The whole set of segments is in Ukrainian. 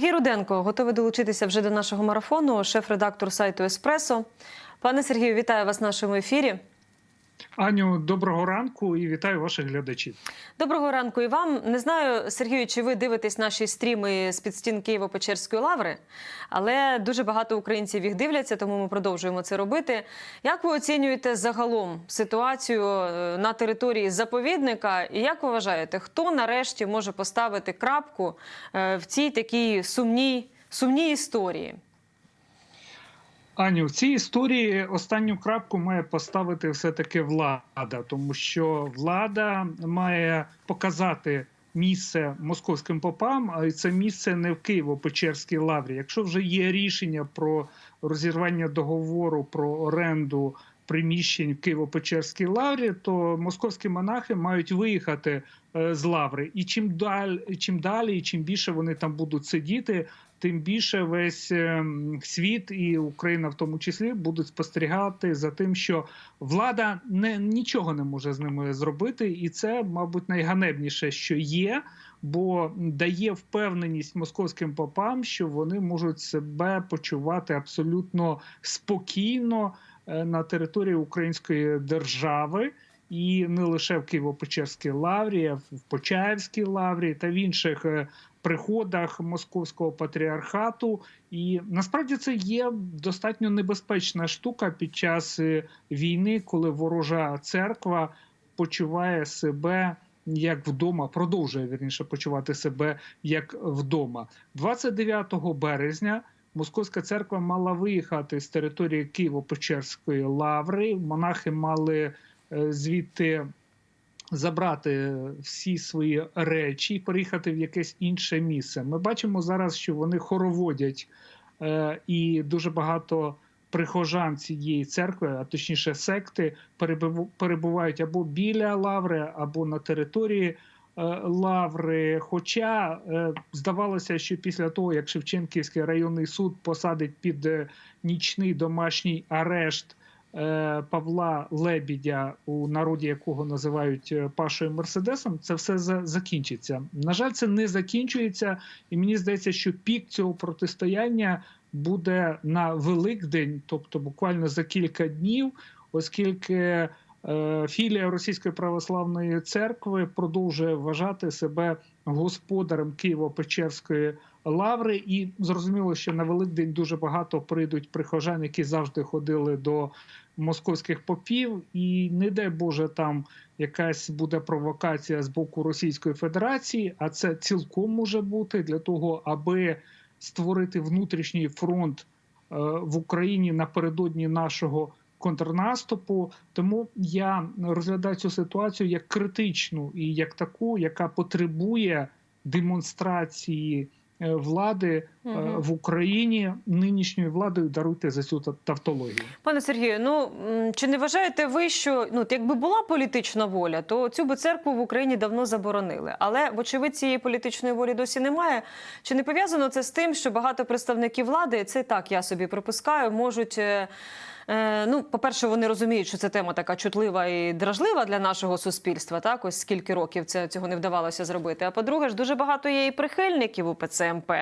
Сергій Руденко готовий долучитися вже до нашого марафону, шеф-редактор сайту Еспресо. Пане Сергію, вітаю вас в нашому ефірі. Аню, доброго ранку і вітаю ваших глядачів. Доброго ранку і вам. Не знаю, Сергію, чи ви дивитесь наші стріми з під стін Києво-Печерської лаври, але дуже багато українців їх дивляться, тому ми продовжуємо це робити. Як ви оцінюєте загалом ситуацію е, на території заповідника? І як ви вважаєте, хто нарешті може поставити крапку е, в цій такій сумній, сумній історії? Аню, в цій історії останню крапку має поставити все-таки влада, тому що влада має показати місце московським попам, а це місце не в Києво-Печерській лаврі. Якщо вже є рішення про розірвання договору про оренду приміщень в Києво-Печерській лаврі, то московські монахи мають виїхати е, з лаври. І чим далі, чим далі, і чим більше вони там будуть сидіти, тим більше весь е, світ і Україна в тому числі будуть спостерігати за тим, що влада не нічого не може з ними зробити, і це, мабуть, найганебніше, що є. Бо дає впевненість московським попам, що вони можуть себе почувати абсолютно спокійно на території Української держави, і не лише в Києво-Печерській лаврі, а в Почаївській лаврі та в інших е, приходах московського патріархату. І насправді це є достатньо небезпечна штука під час е, війни, коли ворожа церква почуває себе. Як вдома продовжує вірніше почувати себе як вдома, 29 березня. Московська церква мала виїхати з території Києво-Печерської лаври. Монахи мали е, звідти забрати всі свої речі і переїхати в якесь інше місце. Ми бачимо зараз, що вони хороводять е, і дуже багато прихожан цієї церкви, а точніше секти, перебувають або біля лаври, або на території. Е, Лаври, хоча е, здавалося, що після того, як Шевченківський районний суд посадить під е, нічний домашній арешт Павла Лебідя, у народі якого називають Пашою Мерседесом, це все закінчиться. На жаль, це не закінчується, і мені здається, що пік цього протистояння буде на Великдень, тобто буквально за кілька днів, оскільки філія Російської православної церкви продовжує вважати себе господарем Києво-Печерської лаври, і зрозуміло, що на Великдень дуже багато прийдуть прихожан, які завжди ходили до московських попів, і не дай Боже, там якась буде провокація з боку Російської Федерації, а це цілком може бути для того, аби створити внутрішній фронт е, в Україні напередодні нашого контрнаступу. Тому я розглядаю цю ситуацію як критичну і як таку, яка потребує демонстрації е, влади е, Мгм. в Україні нинішньою владою даруйте за цю тавтологію. Пане Сергію, ну чи не вважаєте ви, що ну якби була політична воля, то цю би церкву в Україні давно заборонили. Але вочевидь цієї політичної волі досі немає. Чи не пов'язано це з тим, що багато представників влади, це так я собі припускаю, можуть. Е, Ну, по-перше, вони розуміють, що це тема така чутлива і дражлива для нашого суспільства. Так, ось скільки років це цього не вдавалося зробити. А по-друге, ж дуже багато є і прихильників у ПЦМП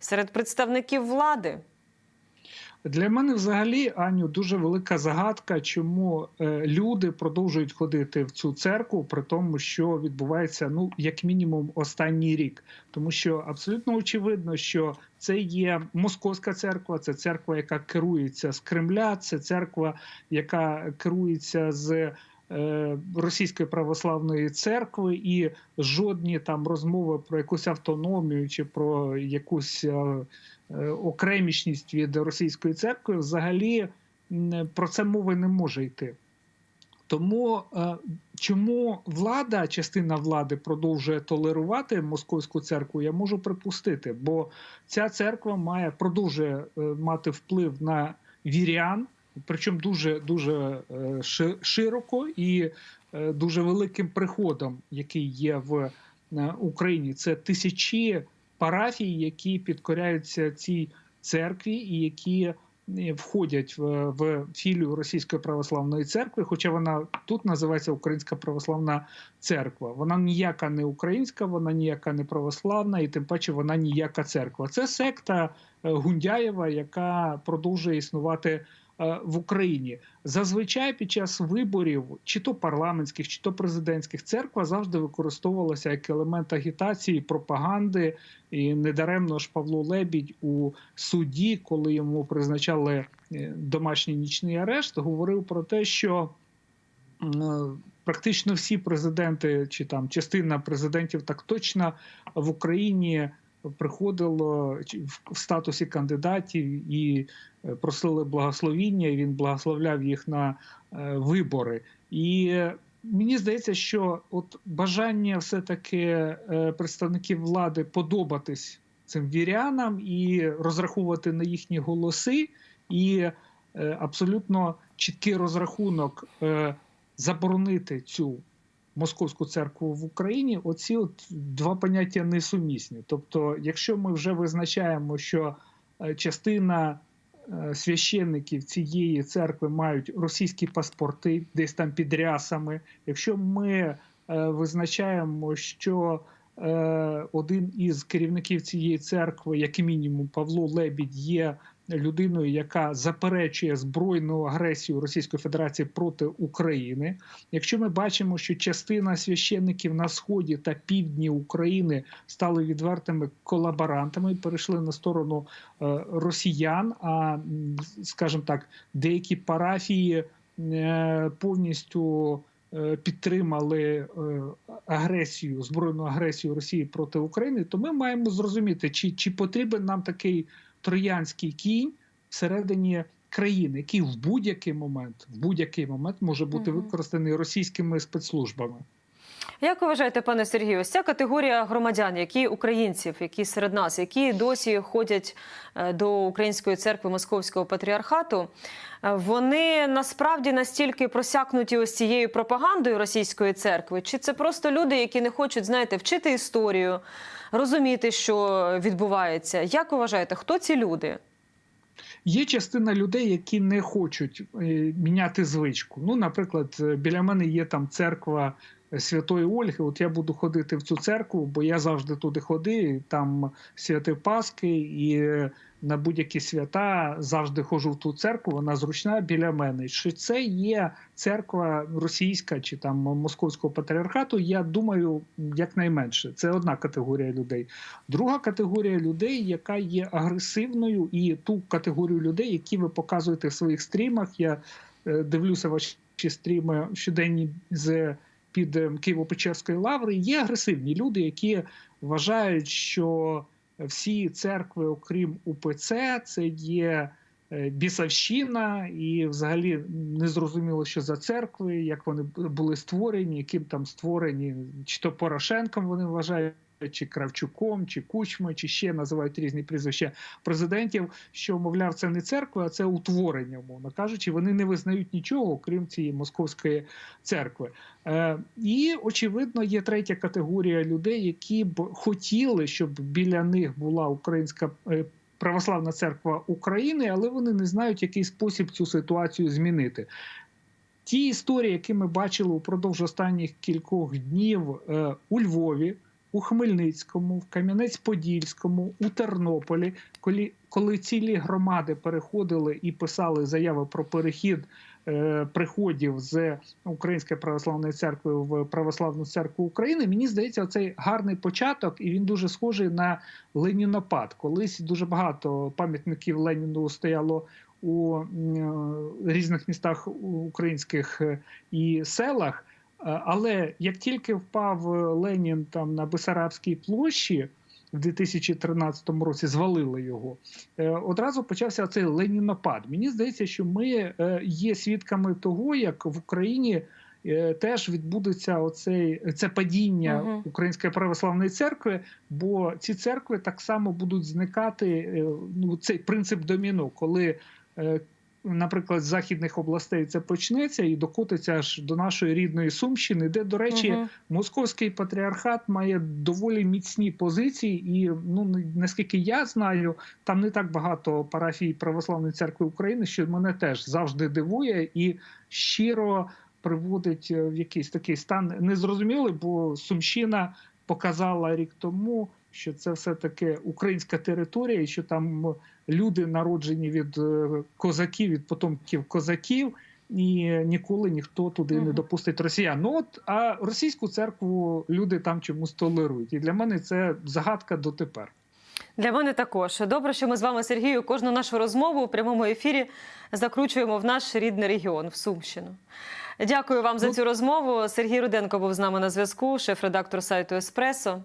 серед представників влади. Для мене взагалі Аню дуже велика загадка, чому е, люди продовжують ходити в цю церкву, при тому, що відбувається ну як мінімум останній рік, тому що абсолютно очевидно, що це є московська церква, це церква, яка керується з Кремля, це церква, яка керується з. Е, Російської православної церкви і жодні там розмови про якусь автономію чи про якусь е, е, окремішність від російської церкви взагалі про це мови не може йти. Тому чому влада, частина влади продовжує толерувати московську церкву, я можу припустити, бо ця церква має продовжує мати вплив на вірян, причому дуже дуже е, широко і е, дуже великим приходом, який є в е, Україні. Це тисячі парафій, які підкоряються цій церкві, і які входять в, в філію Російської православної церкви, хоча вона тут називається Українська православна церква. Вона ніяка не українська, вона ніяка не православна, і тим паче вона ніяка церква. Це секта Гундяєва, яка продовжує існувати в Україні. Зазвичай під час виборів, чи то парламентських, чи то президентських, церква завжди використовувалася як елемент агітації, пропаганди. І недаремно ж Павло Лебідь у суді, коли йому призначали е, домашній нічний арешт, говорив про те, що практично всі президенти, чи там частина президентів, так точно в Україні приходило в статусі кандидатів і е, просили благословіння. і Він благословляв їх на е, вибори. І е, мені здається, що от бажання все-таки представників влади подобатись цим вірянам і розраховувати на їхні голоси, і абсолютно чіткий розрахунок заборонити цю московську церкву в Україні. Оці от два поняття несумісні. Тобто, якщо ми вже визначаємо, що е, частина е, священників цієї церкви мають російські паспорти десь там під рясами, якщо ми е, визначаємо, що один із керівників цієї церкви, як мінімум, Павло Лебідь, є людиною, яка заперечує збройну агресію Російської Федерації проти України. Якщо ми бачимо, що частина священників на сході та півдні України стали відвертими колаборантами, перейшли на сторону е, росіян, а скажімо так, деякі парафії е, повністю е, підтримали агресію, збройну агресію Росії проти України, то ми маємо зрозуміти, чи, чи потрібен нам такий троянський кінь всередині країни, який в будь-який момент, в будь-який момент може бути використаний російськими спецслужбами. Як вважаєте, пане Сергію, ось ця категорія громадян, які українців, які серед нас, які досі ходять е, до Української церкви Московського патріархату, е, вони насправді настільки просякнуті ось цією пропагандою російської церкви? Чи це просто люди, які не хочуть, знаєте, вчити історію, розуміти, що відбувається? Як вважаєте, хто ці люди? Є частина людей, які не хочуть е, міняти звичку. Ну, наприклад, біля мене є там церква Святої Ольги. От я буду ходити в цю церкву, бо я завжди туди ходив, там святив Пасхи, і на будь-які свята завжди ходжу в ту церкву. Вона зручна біля мене. Що це є церква російська чи там московського патріархату? Я думаю, якнайменше. Це одна категорія людей. Друга категорія людей, яка є агресивною, і ту категорію людей, які ви показуєте в своїх стрімах. Я е, дивлюся ваші стріми щоденні з під е, Києво-Печерської лаври. Є агресивні люди, які вважають, що всі церкви, окрім УПЦ, це є. Бісавщина, Бісовщина, і взагалі не зрозуміло, що за церкви, як вони були створені, яким там створені, чи то Порошенком вони вважають, чи Кравчуком, чи Кучмою, чи ще називають різні прізвища президентів, що мовляв, це не церква, а це утворення, мовно кажучи, вони не визнають нічого, окрім цієї московської церкви. Е, і очевидно, є третя категорія людей, які б хотіли, щоб біля них була українська. е, Православна церква України, але вони не знають, який спосіб цю ситуацію змінити. Ті історії, які ми бачили упродовж останніх кількох днів е, у Львові, у Хмельницькому, в Кам'янець-Подільському, у Тернополі, коли, коли цілі громади переходили і писали заяви про перехід е, приходів з Української православної церкви в Православну церкву України, мені здається, цей гарний початок, і він дуже схожий на Ленінопад. Колись дуже багато пам'ятників Леніну стояло у м, різних містах українських е, і селах. Е, Але як тільки впав е, Ленін там на Бесарабській площі в 2013 році, звалили його, е, одразу почався цей ленінопад. Мені здається, що ми є свідками того, як в Україні. Теж відбудеться оцей це падіння Мгм. Української православної церкви, бо ці церкви так само будуть зникати. Ну цей принцип доміно, коли наприклад, з західних областей це почнеться і докотиться аж до нашої рідної Сумщини, де, до речі, Мгм. московський патріархат має доволі міцні позиції, і ну наскільки я знаю, там не так багато парафій Православної церкви України, що мене теж завжди дивує і щиро приводить е, в якийсь такий стан незрозумілий, бо Сумщина показала рік тому, що це все таки українська територія, і що там люди народжені від е, козаків, від потомків козаків. І ніколи ніхто туди не допустить росіян. Ну от а російську церкву люди там чомусь толерують. І для мене це загадка дотепер. Для мене також добре, що ми з вами, Сергію, кожну нашу розмову у прямому ефірі закручуємо в наш рідний регіон, в Сумщину. Дякую вам за Ну- цю розмову. Сергій Руденко був з нами на зв'язку, шеф-редактор сайту Еспресо.